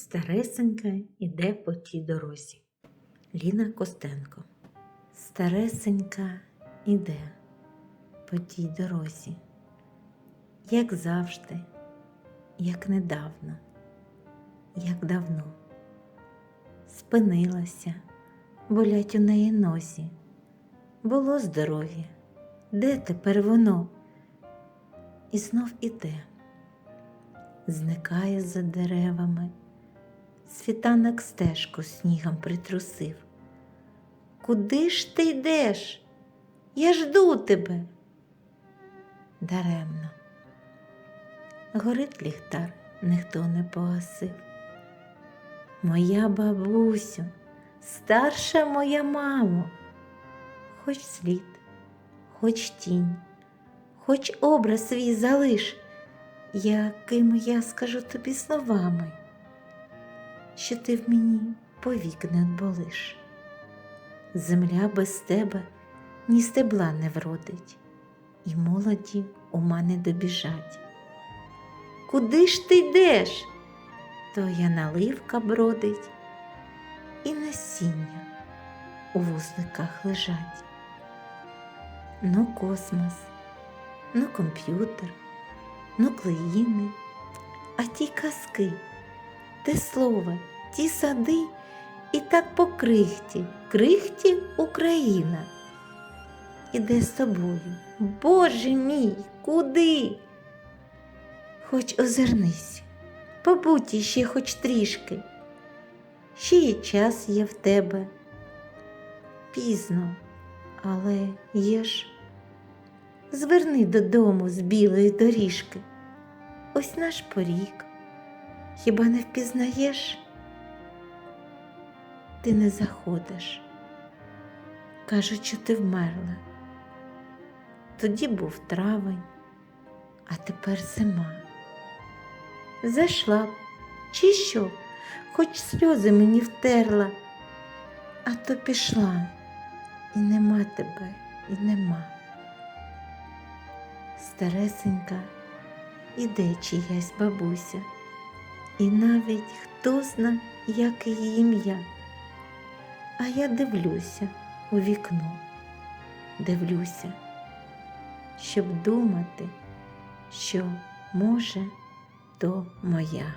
Старесенька іде по тій дорозі. Ліна Костенко. Старесенька іде по тій дорозі, як завжди, як недавно, як давно. Спинилася, болять у неї нозі. Було здоров'я, де тепер воно? І знов іде, зникає за деревами. Світанок стежку снігом притрусив. Куди ж ти йдеш? Я жду тебе. Даремно. Горить ліхтар, ніхто не погасив. Моя бабусю, старша моя мамо, хоч слід, хоч тінь, хоч образ свій залиш, яким я скажу тобі словами що ти в мені повік не отболиш. Земля без тебе ні стебла не вродить, і молоді ума не добіжать. Куди ж ти йдеш? Твоя наливка бродить, і насіння у вузликах лежать. Ну космос, ну комп'ютер, ну клеїни, а ті казки те слово, ті сади, і так по крихті, крихті Україна. Іде з тобою, Боже мій, куди? Хоч озирнись, побудь іще хоч трішки, ще й час є в тебе. Пізно, але є ж. Зверни додому з білої доріжки. Ось наш поріг. Хіба не впізнаєш? Ти не заходиш. Кажуть, що ти вмерла. Тоді був травень, а тепер зима. Зайшла б, чи що, хоч сльози мені втерла, а то пішла, і нема тебе, і нема. Старесенька, іде чиясь бабуся. І навіть хто зна, як її ім'я. А я дивлюся у вікно, дивлюся, щоб думати, що може, то моя.